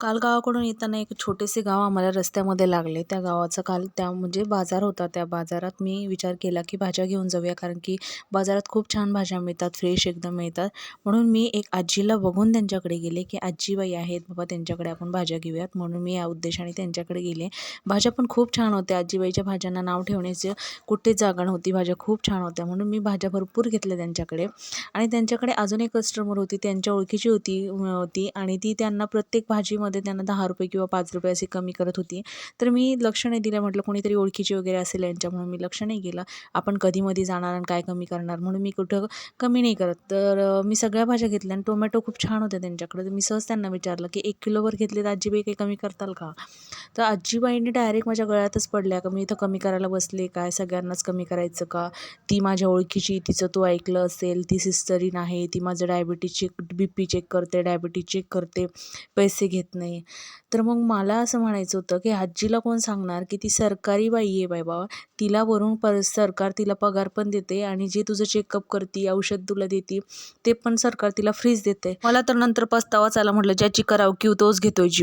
काल गावाकडून येताना एक छोटेसे गाव आम्हाला रस्त्यामध्ये लागले. त्या गावाचं काल त्या म्हणजे बाजार होता. त्या बाजारात मी विचार केला की भाज्या घेऊन जाऊया कारण की बाजारात खूप छान भाज्या मिळतात फ्रेश एकदम मिळतात. म्हणून मी एक आजीला बघून त्यांच्याकडे गेले की आजीबाई आहेत बाबा त्यांच्याकडे आपण भाज्या घेऊयात. म्हणून मी या उद्देशाने त्यांच्याकडे गेले. भाज्या पण खूप छान होत्या. आजीबाईच्या भाज्यांना नाव ठेवण्याचं कुठेच जागा नव्हती. भाज्या खूप छान होत्या. म्हणून मी भाज्या भरपूर घेतल्या त्यांच्याकडे. आणि त्यांच्याकडे अजून एक कस्टमर होती. त्यांच्या ओळखीची होती होती आणि ती त्यांना प्रत्येक भाजीमध्ये त्यांना दहा रुपये किंवा पाच रुपये असे कमी करत होती. तर मी लक्ष नाही दिलं म्हटलं कोणीतरी ओळखीची वगैरे असेल यांच्या म्हणून मी लक्ष नाही केलं आपण कधीमध्ये जाणार आणि काय कमी करणार म्हणून मी कुठं कमी नाही करत. तर मी सगळ्या भाज्या घेतल्या आणि टोमॅटो खूप छान होते त्यांच्याकडे. तर मी सहज त्यांना विचारलं की एक किलोवर घेतले तर आजीबाई काही कमी करताल का? तर आजीबाईंनी डायरेक्ट माझ्या गळ्यातच पडल्या. का मी इथं कमी करायला बसले काय? सगळ्यांनाच कमी करायचं का? ती माझ्या ओळखीची तिचं तू ऐकलं असेल ती सिस्टरीन आहे ती माझं diabetes check B P check करते डायबिटीज चेक करते पैसे घेत नाही. तर मग मला असं म्हणायचं होतं की आजीला कोण सांगणार की ती सरकारी बाई आहे बाई बाबा. तिला वरून पर सरकार तिला पगार पण देते आणि जे तुझं चेकअप करते औषध तुला देते ते पण सरकार तिला फ्रीज देते. मला तर नंतर पस्तावाच आला म्हटलं ज्याची करावं की तोच घेतोय जीव.